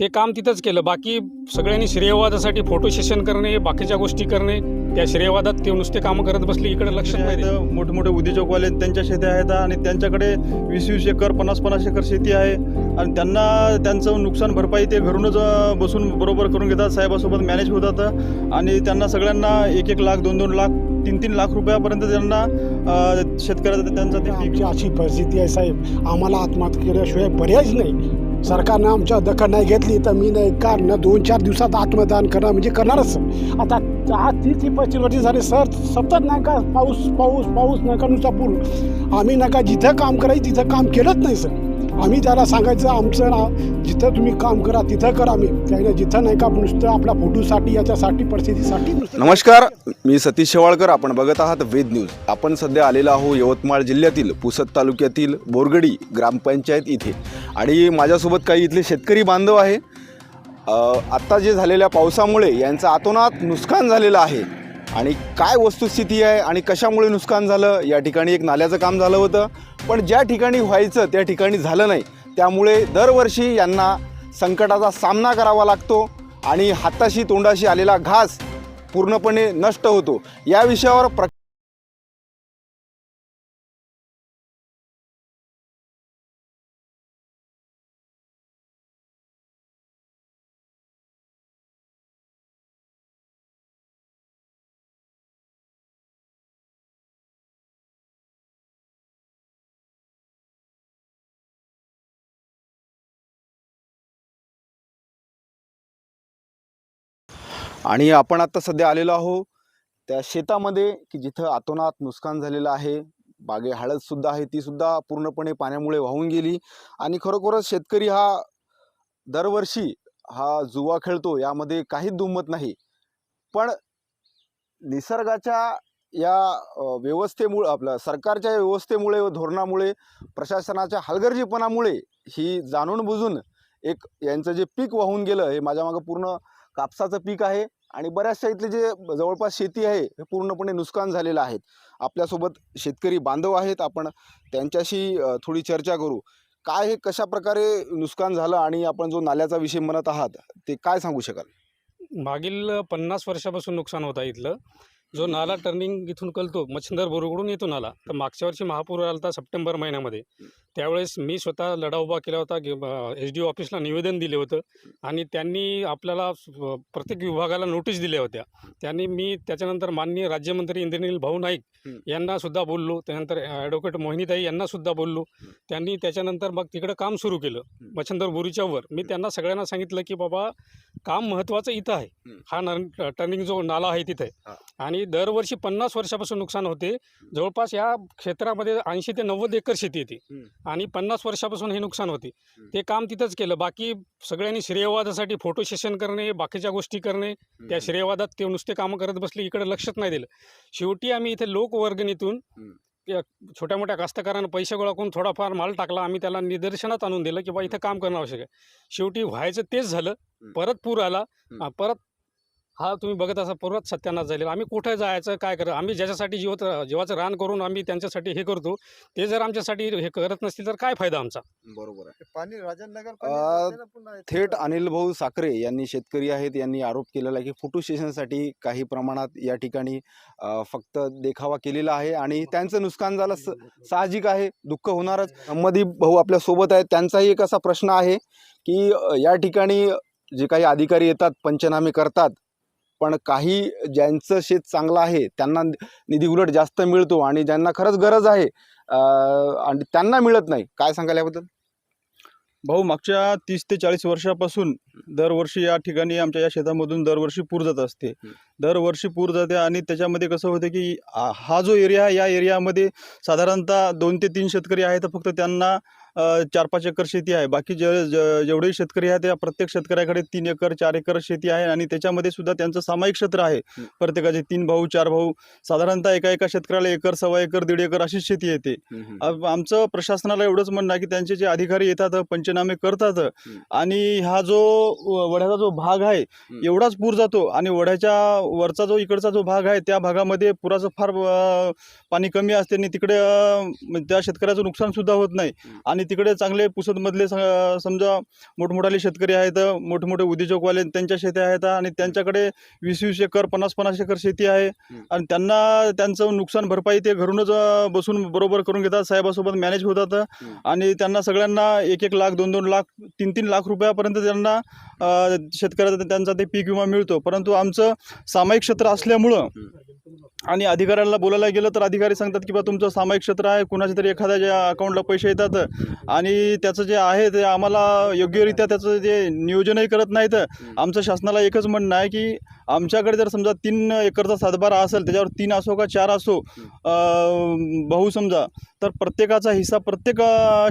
ते काम तिथंच केलं. बाकी सगळ्यांनी श्रेयवादासाठी फोटो सेशन करणे बाकीच्या गोष्टी करणे त्या श्रेयवादात ते नुसते कामं करत बसले इकडे लक्ष नाही मोठे मोठे उद्योजकवाले त्यांच्या शेत्या आहेत आणि त्यांच्याकडे वीस वीस एकर पन्नास पन्नास एकर शेती आहे. आणि त्यांना त्यांचं नुकसान भरपाई ते घरूनच अं, बसून बरोबर करून घेतात. साहेबासोबत मॅनेज होतात. आणि त्यांना सगळ्यांना एक एक लाख दोन दोन लाख तीन तीन लाख रुपयापर्यंत त्यांना अं, शेतकऱ्याचा त्यांचा ते पीक आमची अशी परिस्थिती आहे साहेब. आम्हाला आत्महत्या केल्याशिवाय पर्यायच नाही. सरकारनं आमच्या दखल नाही घेतली तर मी नाही का न दोन चार दिवसात आत्मदान करणार? म्हणजे करणारच. आता हा तीस ती पस्तीस वर्ष झाले सर सतत नाही का पाऊस पाऊस पाऊस नका नुसता पूर. आम्ही नका जिथं काम करायचं तिथं काम केलंच नाही सर. आम्ही त्याला सांगायचं आमचं ना जिथं तुम्ही काम करा तिथं करा मी त्याने जिथं नाही का नुसतं आपल्या फोटोसाठी याच्यासाठी परिस्थितीसाठी नमस्कार मी सतीश शेवाळकर. आपण बघत आहात वेद न्यूज. आपण सध्या आलेलो आहो यवतमाळ जिल्ह्यातील पुसद तालुक्यातील बोरगडी ग्रामपंचायत इथे. आणि माझ्यासोबत काही इथले शेतकरी बांधव आहे. आत्ता जे झालेल्या पावसामुळे यांचं आतोनात नुकसान झालेलं आहे. आणि काय वस्तुस्थिती आहे आणि कशामुळे नुकसान झालं या ठिकाणी एक नाल्याचं काम झालं होतं. पण ज्या ठिकाणी व्हायचं त्या ठिकाणी झालं नाही. त्यामुळे दरवर्षी यांना संकटाचा सामना करावा लागतो आणि हाताशी तोंडाशी आलेला घास पूर्णपणे नष्ट होतो. या विषयावर प्र आणि आपण आता सध्या आलेलो आहो त्या शेतामध्ये की जिथं आतोनात नुकसान झालेलं आहे बागे हळदसुद्धा आहे तीसुद्धा पूर्णपणे पाण्यामुळे वाहून गेली. आणि खरोखरच शेतकरी हा दरवर्षी हा जुवा खेळतो यामध्ये काहीच दुमत नाही. पण निसर्गाच्या या व्यवस्थेमुळं आपलं सरकारच्या व्यवस्थेमुळे व धोरणामुळे प्रशासनाच्या हलगर्जीपणामुळे ही जाणून बुजून एक यांचं जे पीक वाहून गेलं हे माझ्या मागं पूर्ण कापसाचं पीक आहे. आणि बऱ्याचशा इथले जे जवळपास शेती आहे हे पूर्णपणे नुकसान झालेलं आहे. आपल्यासोबत शेतकरी बांधव आहेत आपण त्यांच्याशी थोडी चर्चा करू. काय हे कशा प्रकारे नुकसान झालं आणि आपण जो नाल्याचा विषय म्हणत आहात ते काय सांगू शकाल? मागील पन्नास वर्षापासून नुकसान होतं इथलं. जो नाला टर्निंग इथून कळतो मच्छिंदर बोरुकडून येतो नाला तर मागच्या वर्षी महापूर आला होता सप्टेंबर महिन्यामध्ये. त्यावेळेस मी स्वतः लढा उभा केला होता एच डी ऑफिसला निवेदन दिले होतं आणि त्यांनी आपल्याला प्रत्येक विभागाला नोटीस दिल्या होत्या त्यांनी मी त्याच्यानंतर माननीय राज्यमंत्री इंद्रनील भाऊ नाईक. यांना सुद्धा बोललो त्यानंतर ॲडव्होकेट मोहिनीताई यांना सुद्धा बोललो त्यांनी त्याच्यानंतर मग तिकडं काम सुरू केलं. मच्छिंदर बोरीच्या वर मी त्यांना सगळ्यांना सांगितलं की बाबा काम महत्त्वाचं इथं आहे हं. नर टर्निंग जो नाला आहे तिथे. आणि दरवर्षी पन्नास वर्षापासून नुकसान होते जवळपास या क्षेत्रामध्ये ऐंशी ते नव्वद एकर शेती येते. आणि पन्नास वर्षापासून हे नुकसान होते. ते काम तिथंच केलं. बाकी सगळ्यांनी श्रेयवादासाठी फोटो सेशन करणे बाकीच्या गोष्टी करणे त्या श्रेयवादात ते नुसते कामं करत बसले इकडे लक्षच नाही दिलं. शेवटी आम्ही इथे लोकवर्गणीतून छोट्या मोठ्या कास्तकारांना पैसे गोळा करून थोडाफार माल टाकला. आम्ही त्याला निदर्शनात आणून दिलं की बा इथं काम करणं आवश्यक आहे. शेवटी व्हायचं तेच झालं. परत पूर आला. परत हा तुम्ही बघत असा परत सत्यानाश झालेला आम्ही कुठे जायचं काय करा आम्ही ज्याच्यासाठी जीवत जीवाचं रान करून आम्ही त्यांच्यासाठी हे करतो. ते जर आमच्यासाठी हे करत नसतील तर काय फायदा आमचा? बरोबर आहे. पाणी राजनगर अं, थेट अनिल भाऊ साखरे यांनी शेतकरी आहेत यांनी आरोप केलेला आहे की फोटो सेशनसाठी काही प्रमाणात या ठिकाणी अं, फक्त देखावा केलेला आहे आणि त्यांचं नुकसान झालं. स- साहजिक आहे दुःख होणारच. मदीप भाऊ आपल्यासोबत आहेत त्यांचाही एक असा प्रश्न आहे की अ, या ठिकाणी जे काही अधिकारी येतात पंचनामे करतात पण काही ज्यांचं शेत चांगलं आहे त्यांना निधी उलट जास्त मिळतो आणि ज्यांना खरंच गरज आहे आणि त्यांना मिळत नाही. काय सांगाल याबद्दल? भाऊ मागच्या तीस ते चाळीस वर्षापासून दरवर्षी या ठिकाणी आमच्या या शेतामधून दरवर्षी पूर जात असते. दरवर्षी पूर जाते आणि त्याच्यामध्ये कसं होतं की हा जो एरिया आहे या एरियामध्ये साधारणतः दोन ते तीन शेतकरी आहेत तर फक्त त्यांना चार पाच एकर शेती आहे बाकी जे जे- जेवढेही शेतकरी आहेत त्या प्रत्येक शेतकऱ्याकडे तीन एकर चार एकर शेती आहे आणि त्याच्यामध्ये सुद्धा त्यांचं सामायिक क्षेत्र आहे. प्रत्येकाचे तीन भाऊ चार भाऊ साधारणतः एका एका शेतकऱ्याला एकर सव्वा एकर दीड एकर अशीच शेती येते आम- आमचं प्रशासनाला एवढंच म्हणणं आहे की त्यांचे जे अधिकारी येतात पंचनामे करतात आणि हा जो वड्याचा जो भाग आहे. एवढाच पूर जातो आणि वड्याच्या वरचा जो इकडचा जो भाग आहे त्या भागामध्ये पुराचं फार पाणी कमी असते आणि तिकडे त्या शेतकऱ्याचं नुकसान सुद्धा होत नाही. आणि तिकडे चांगले पुसदमधले स- समजा मोठमोठाले शेतकरी आहेत मोठमोठे उद्योजकवाले त्यांच्या शेती आहेत आणि त्यांच्याकडे वीस वीस एकर पन्नास पन्नास एकर शेती आहे. आणि त्यांना त्यांचं नुकसान भरपाई ते घरूनच बसून बरोबर करून घेतात साहेबासोबत मॅनेज होतात. आणि त्यांना सगळ्यांना एक एक लाख दोन दोन लाख तीन तीन लाख रुपयापर्यंत त्यांना शेतकऱ्याचा त्यांचा ते पीक विमा मिळतो. परंतु आमचं सामायिक क्षेत्र असल्यामुळं आणि अधिकाऱ्यांना बोलायला गेलं तर अधिकारी सांगतात की बा तुमचं सामायिक क्षेत्र आहे कुणाच्या तरी एखाद्याच्या अकाउंटला पैसे येतात. आणि त्याचं जे आहे ते आम्हाला योग्यरित्या त्याचं जे नियोजनही करत नाहीत. आमचं शासनाला एकच म्हणणं आहे की आमच्याकडे जर समजा तीन एकरचा सातबारा असेल त्याच्यावर तीन असो का चार असो भाऊ समजा तर प्रत्येकाचा हिस्सा प्रत्येक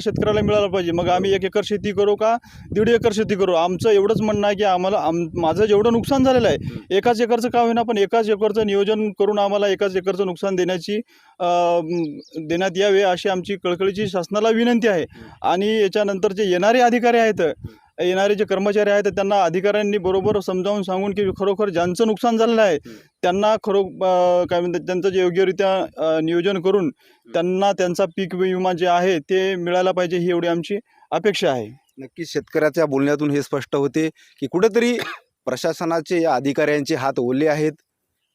शेतकऱ्याला मिळाला पाहिजे. मग आम्ही एक एकर शेती करू का दीड एकर शेती करू? आमचं एवढंच म्हणणं आहे की आम्हाला आम माझं जेवढं नुकसान झालेलं आहे एकाच एकरचं का होईना पण एकाच एकरचं नियोजन करून आम्हाला एकाच एकरचं नुकसान देण्याची देण्यात यावे अशी आमची कळकळीची शासनाला विनंती आहे. आणि याच्यानंतर जे येणारे अधिकारी आहेत येणारे जे कर्मचारी आहेत त्यांना अधिकाऱ्यांनी बरोबर समजावून सांगून की खरोखर ज्यांचं नुकसान झालेलं आहे त्यांना खरो काय म्हणतात त्यांचं जे योग्यरित्या नियोजन करून त्यांना त्यांचा पीक विमा जे आहे ते मिळायला पाहिजे ही एवढी आमची अपेक्षा आहे. नक्कीच शेतकऱ्याच्या बोलण्यातून हे स्पष्ट होते की कुठेतरी प्रशासनाचे या अधिकाऱ्यांचे हात ओले आहेत.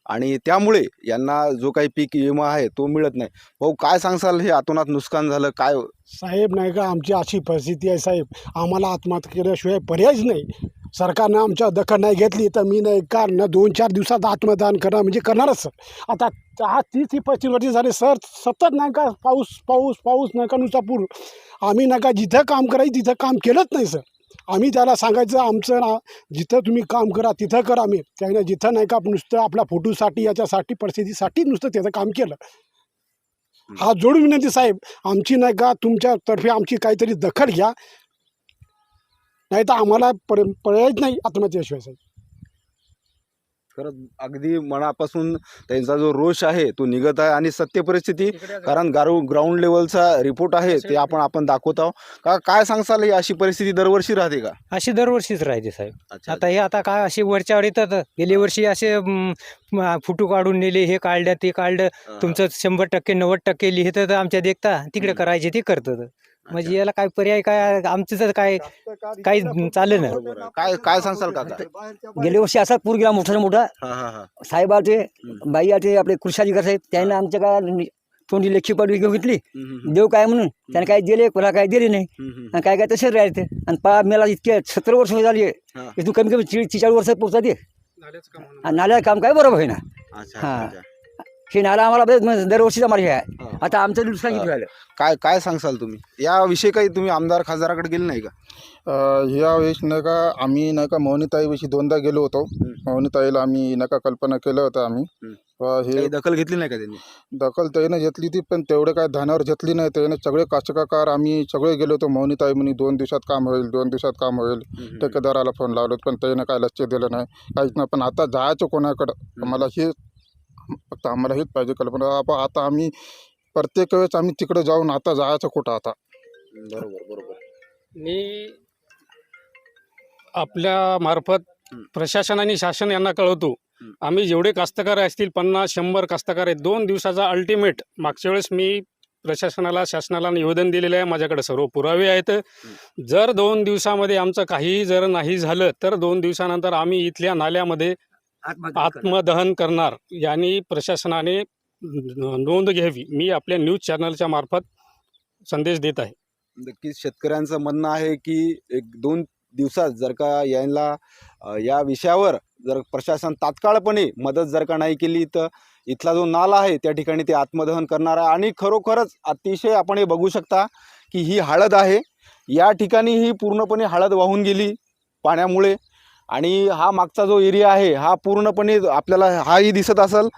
आणि त्यामुळे यांना जो काही पीक विमा आहे तो मिळत नाही. भाऊ काय सांगसाल हे आतोनात नुकसान झालं काय? साहेब नाही का आमची अशी परिस्थिती आहे साहेब. आम्हाला आत्महत्या केल्याशिवाय पर्यायच नाही. सरकारनं आमच्या दखल नाही घेतली तर मी नाही का न दोन चार दिवसात आत्मदान करणार म्हणजे करणारच सर. आता हा तीस ती पस्तीस वर्ष झाले सर सतत नाही का पाऊस पाऊस पाऊस नाही का नुसता पूर आम्ही नाही का जिथं काम करायचं तिथं काम केलंच नाही सर. आम्ही त्याला सांगायचं आमचं ना जिथं तुम्ही काम करा तिथं करा आम्ही. त्यानं जिथं नाही का नुसतं आपल्या फोटोसाठी याच्यासाठी परिस्थितीसाठी नुसतं त्याचं काम केलं. हा जोडून विनंती साहेब आमची नाही का तुमच्यातर्फे आमची काहीतरी दखल घ्या. नाही तर आम्हाला पर पर्यायच नाही आत्महत्येशिवाय साहेब. खरंच अगदी मनापासून त्यांचा जो रोष आहे तो निघत आहे आणि सत्य परिस्थिती कारण गारू ग्राउंड लेवलचा रिपोर्ट आहे ते आपण आपण दाखवत आहोत. का काय सांगसाल ही अशी परिस्थिती दरवर्षी राहते का? अशी दरवर्षीच राहते साहेब. आता हे आता काय असे वरच्यावर येतात गेल्या वर्षी असे फुटू काढून नेले हे काढलं ते काढलं. तुमचं शंभर टक्के नव्वद टक्के लिहितात आमच्या देखता तिकडे. करायचे ते करतात. म्हणजे याला काय पर्याय काय आमचं तर काय काही चाललं नाही. बरोबर आहे. काय काय सांगसाल काका गेल्या वर्षी असा पूर गेला मोठा मोठा हा हा हा साहेबाचे बाई आचे आपले कृषी अधिकारी साहेब त्यांना आमच्या काय तोंडी लेखी पाडवी घेऊन घेतली हम्म, हम्म, देव काय म्हणून त्याने काय दिले कोणा काय दिले नाही हम्म, हम्म. आणि काय काय तसेच राहते आणि पा मेला इतके सत्तर वर्ष झाली हा. इथून कमी कमी ची चाळीस वर्ष पोहोचता ते नाल्याचं. आणि नाल्या काम काय बरोबर आहे ना अच्छा, हा. अच्छा. हे नाला आम्हाला बरेच म्हणजे दरवर्षीच आम्हाला हे आहे हा. आता आमचं नुकसान किती झालं? काय काय सांगसाल तुम्ही? याविषयी काही तुम्ही आमदार खासदाराकडे गेले नाही का? अ, ह्या वेळेस नाही का आम्ही नाही का मोहनीताईविषयी दोनदा गेलो होतो. मोहनीताईला आम्ही नाही का कल्पना केलं होतं आम्ही. अ, हे काही दखल घेतली नाही का त्यांनी? दखल त्याने घेतली ती पण तेवढे काय ध्यानावर घेतली नाही. त्याने सगळे काचकाकार आम्ही सगळे गेलो होतो. मोहनीताई म्हणे दोन दिवसात काम होईल दोन दिवसात काम होईल. ठेकेदाराला फोन लावलो पण त्याने काय लक्ष दिलं नाही. काहीच नाही पण आता जायचं कोणाकडं? आम्हाला हे फक्त आम्हाला हेच पाहिजे कल्पना. आप- आता आम्ही प्रत्येक वेळेस आम्ही तिकडे जाऊन आता जायचं कुठं आता. बरोबर बरोबर. मी आपल्या मार्फत. प्रशासन आणि शासन यांना कळवतो. आम्ही जेवढे कास्तकार असतील पन्नास शंभर कास्तकार आहेत दोन दिवसाचा अल्टिमेट मागच्या वेळेस मी प्रशासनाला शासनाला निवेदन दिलेलं आहे माझ्याकडे सर्व पुरावे आहेत. जर दोन दिवसामध्ये आमचं काहीही जर नाही झालं तर दोन दिवसानंतर आम्ही इथल्या नाल्यामध्ये आत्मदहन करणार. यांनी प्रशासनाने नोंद घ्यावी. मी आपल्या न्यूज चॅनलच्या मार्फत संदेश देत आहे. नक्कीच शेतकऱ्यांचं म्हणणं आहे की एक दोन दिवसात जर का यांना या विषयावर जर प्रशासन तात्काळपणे मदत जर का नाही केली तर इथला जो नाला आहे त्या ठिकाणी ते आत्मदहन करणार आहे. आणि खरोखरच अतिशय आपण हे बघू शकता की ही हळद आहे. या ठिकाणी ही पूर्णपणे हळद वाहून गेली पाण्यामुळे. आणि हा मागचा जो एरिया आहे हा पूर्णपणे आपल्याला हाही दिसत असेल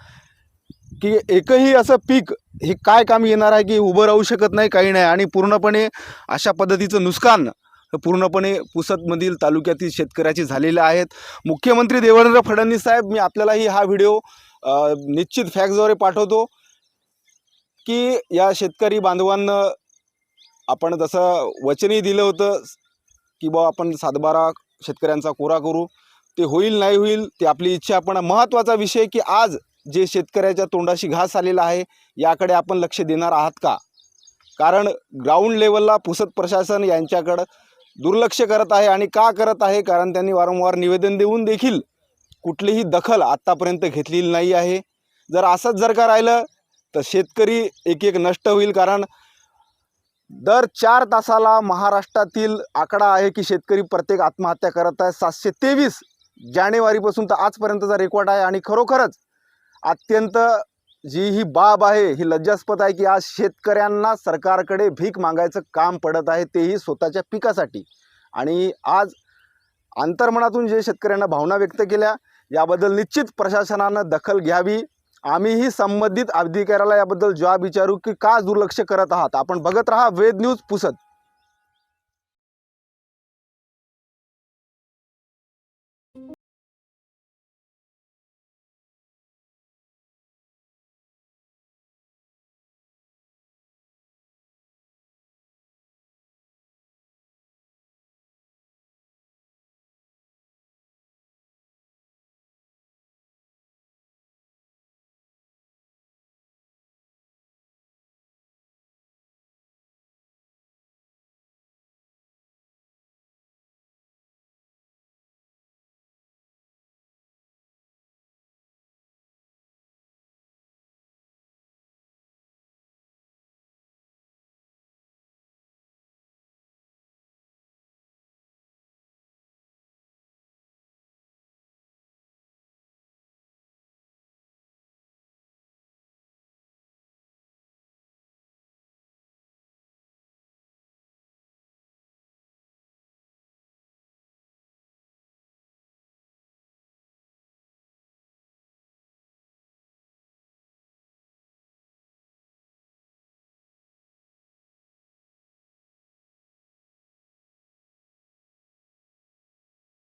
की एकही असं पीक हे काय काम येणार आहे की उभं राहू शकत नाही काही नाही आणि पूर्णपणे अशा पद्धतीचं नुकसान पूर्णपणे पुसदमधील तालुक्यातील शेतकऱ्याचे झालेले आहेत. मुख्यमंत्री देवेंद्र फडणवीस साहेब मी आपल्यालाही हा व्हिडिओ निश्चित फॅक्सद्वारे पाठवतो की या शेतकरी बांधवांना आपण जसं वचनही दिलं होतं की बा आपण सातबारा शेतकऱ्यांचा कोरा करू ते होईल नाही होईल ते आपली इच्छा पण महत्त्वाचा विषय की आज जे शेतकऱ्याच्या तोंडाशी घास आलेला आहे याकडे आपण लक्ष देणार आहात का? कारण ग्राउंड लेवलला पुसद प्रशासन यांच्याकडं दुर्लक्ष करत आहे आणि का करत आहे? कारण त्यांनी वारंवार निवेदन देऊन देखील कुठलीही दखल आत्तापर्यंत घेतलेली नाही आहे. जर असंच जर का राहिलं तर शेतकरी एक एक नष्ट होईल. कारण दर चार तासाला महाराष्ट्रातील आकडा आहे की शेतकरी प्रत्येक आत्महत्या करत आहे. सातशे तेवीस जानेवारीपासून तर आजपर्यंतचा रेकॉर्ड आहे आणि खरोखरच अत्यंत जी ही बाब आहे ही लज्जास्पद आहे की आज शेतकऱ्यांना सरकारकडे भीक मागायचं काम पडत आहे तेही स्वतःच्या पिकासाठी. आणि आज अंतर्मनातून जे शेतकऱ्यांना भावना व्यक्त केल्या याबद्दल निश्चित प्रशासनानं दखल घ्यावी. आम्हीही संबंधित अधिकाऱ्याला याबद्दल जवाब विचारू की का दुर्लक्ष करत आहात? आपण बघत राहा वेद न्यूज पुसत